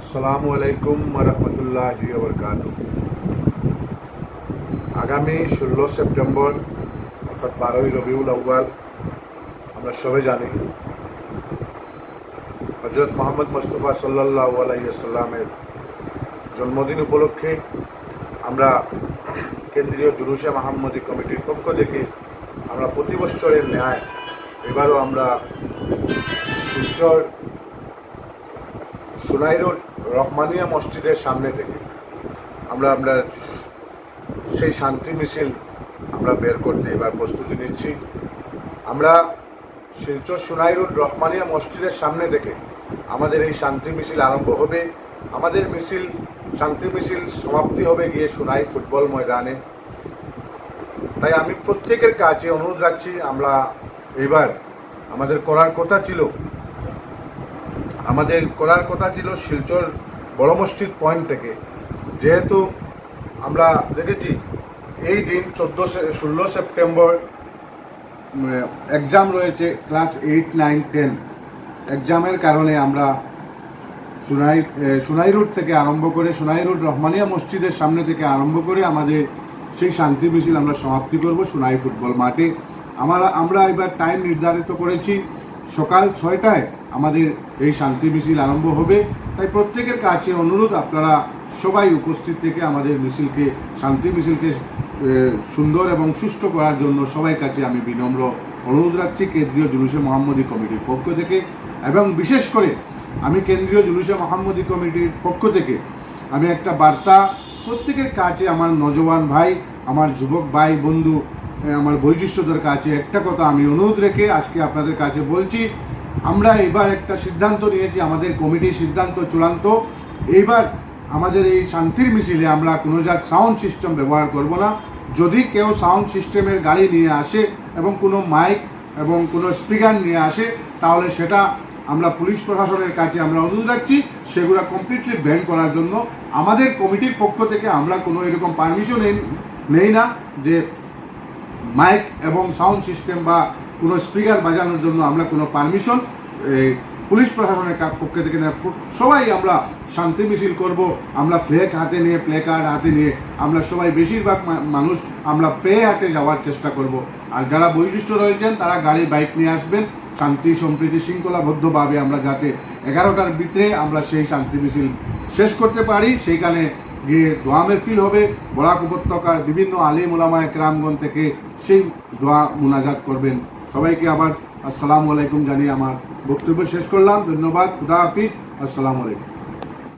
আসসালামু আলাইকুম রহমতুল্লাহ বরকাত আগামী ষোলো সেপ্টেম্বর, অর্থাৎ বারোই রবিউল আউ্বাল আমরা সবাই জানি হজরত মোহাম্মদ মুস্তফা সাল্লাহ আলাইসাল্লামের জন্মদিন উপলক্ষে আমরা কেন্দ্রীয় জুলুসে মাহমুদি কমিটির পক্ষ থেকে আমরা প্রতি বছরের ন্যায় এবারও আমরা শিলচর সুনাই রোড রহমানিয়া মসজিদের সামনে থেকে আমরা আমরা সেই শান্তি মিছিল আমরা বের করতে এবার প্রস্তুতি নিচ্ছি। আমরা শিলচর সুনাই রোড রহমানিয়া মসজিদের সামনে থেকে আমাদের এই শান্তি মিছিল আরম্ভ হবে। আমাদের মিছিল, শান্তি মিছিল সমাপ্তি হবে গিয়ে সুনাই ফুটবল ময়দানে। তাই আমি প্রত্যেকের কাছে অনুরোধ রাখছি, আমরা এবার আমাদের করার কথা ছিল আমাদের করার কথা ছিল শিলচর বড় মসজিদ পয়েন্ট থেকে। যেহেতু আমরা দেখেছি এই দিন চোদ্দ ষোলো সেপ্টেম্বর এক্সাম রয়েছে ক্লাস এইট নাইন টেন এক্সামের কারণে আমরা সুনাই সুনাই রুট থেকে আরম্ভ করে সুনাই রুট রহমানিয়া মসজিদের সামনে থেকে আরম্ভ করে আমাদের সেই শান্তি মিছিল আমরা সমাপ্তি করব সুনাই ফুটবল মাঠে। আমরা আমরা এবার টাইম নির্ধারিত করেছি। সকাল ছয়টায় আমাদের এই শান্তি মিছিল আরম্ভ হবে। তাই প্রত্যেকের কাছে অনুরোধ, আপনারা সবাই উপস্থিত থেকে আমাদের মিছিলকে, শান্তি মিছিলকে সুন্দর এবং সুষ্ঠু করার জন্য সবাই কাছে আমি বিনম্র অনুরোধ রাখছি কেন্দ্রীয় জুলুসে মোহাম্মদী কমিটির পক্ষ থেকে এবং বিশেষ করে আমি কেন্দ্রীয় জুলুসে মোহাম্মদী কমিটির পক্ষ থেকে আমি একটা বার্তা প্রত্যেকের কাছে, আমার নজওয়ান ভাই, আমার যুবক ভাই, বন্ধু আমার বৈশিষ্ট্যদের কাছে একটা কথা আমি অনুরোধ রেখে আজকে আপনাদের কাছে বলছি, আমরা এবার একটা সিদ্ধান্ত নিয়েছি, আমাদের কমিটির সিদ্ধান্ত চূড়ান্ত। এইবার আমাদের এই শান্তির মিছিলে আমরা কোনো জাত সাউন্ড সিস্টেম ব্যবহার করব না। যদি কেউ সাউন্ড সিস্টেমের গাড়ি নিয়ে আসে এবং কোনো মাইক এবং কোনো স্পিকার নিয়ে আসে, তাহলে সেটা আমরা পুলিশ প্রশাসনের কাছে আমরা অনুরোধ রাখছি, সেগুলো কমপ্লিটলি ব্যান করার জন্য। আমাদের কমিটির পক্ষ থেকে আমরা কোনো এরকম পারমিশন নেই না যে মাইক এবং সাউন্ড সিস্টেম বা কোনো স্পিকার বাজানোর জন্য আমরা কোনো পারমিশন পুলিশ প্রশাসনের পক্ষ থেকে সবাই আমরা শান্তি মিছিল করব, আমরা ফ্ল্যাগ হাতে নিয়ে প্লে কার্ড হাতে নিয়ে, আমরা সবাই বেশিরভাগ মানুষ আমরা পে হাতে যাওয়ার চেষ্টা করব। আর যারা বৈশিষ্ট্য রয়েছেন, তারা গাড়ি বাইক নিয়ে আসবেন। শান্তি, সম্প্রীতি শৃঙ্খলাবদ্ধভাবে আমরা যাতে এগারোটার ভিতরে আমরা সেই শান্তি মিছিল শেষ করতে পারি। সেইখানে গিয়ে দোয়া মেহফিল হবে, বরাক উপত্যকার বিভিন্ন আলিম ওলামা একরামগঞ্জ থেকে সেই দোয়া মোনাজাত করবেন। সবাইকে আবার আসসালামু আলাইকুম জানিয়ে আমার বক্তব্য শেষ করলাম। ধন্যবাদ। খুদা হাফিজ। আসসালামু আলাইকুম।